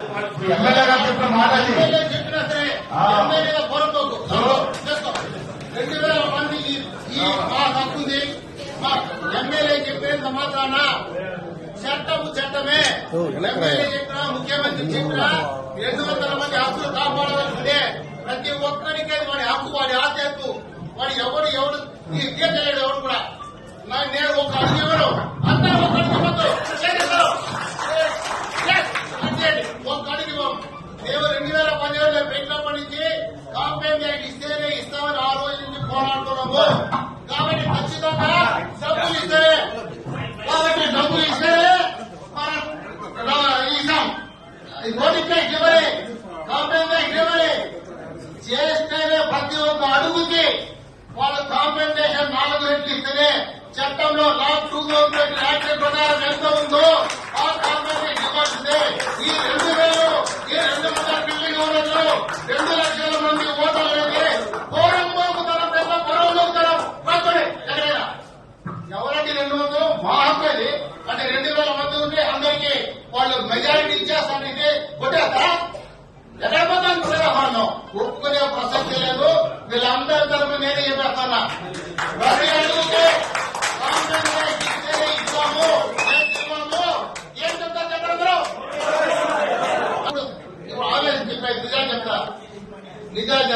MLA గారు చెప్పిన మాట చెప్పినా సరే. ఎమ్మెల్యేగా చేసుకో. రెండు వేల మంది ఈ- మా హక్కు ఉంది. మా ఎమ్మెల్యే చెప్పినంత మాత్రాన చట్టము చట్టమే. ఎమ్మెల్యే చెప్పినా ముఖ్యమంత్రి చెప్పినా రెండు వందల మంది హక్కులు కాపాడాలంటే ప్రతి ఒక్కరికి అది వాడి హక్కు వాడి ఆధ్యాత్ము వాడు ఎవడు ఎవడు ఈ తీర్చలేడు ఎవడు కూడా. నా- నేను ఒక అడుగు కాబట్టి ఖచ్చితంగా డబ్బులు ఇస్తే కాబట్టి డబ్బులు ఇస్తే ఇస్తాం. నోటిఫికేషన్ ఇవ్వలే కాంప్లైంట్ ఇవ్వలే చేస్తేనే ప్రతి ఒక్క అడుగుకి వాళ్ళ కాంపెన్సేషన్ నాలుగు రెట్లు ఇస్తేనే చట్టంలో లాక్ టూ థౌసండ్ యాక్ట్ ప్రకారం ఎంత ఉందో ఆ కాంపెన్సేషన్ ఇవ్వాల్సిందే. ఈ ఆపేది. అంటే రెండు వేల మంది ఉంటే అందరికీ వాళ్ళు మెజారిటీ ఇచ్చేస్తానంటే కొట్టేస్తా ఎక్కడ పోతాను ప్రజాహారం ఒప్పుకునే ప్రసక్తి లేదు. వీళ్ళందరి తరపు నేనే చెప్పేస్తున్నా. ఇప్పుడు నిజాలు చెప్తా. నిజాలు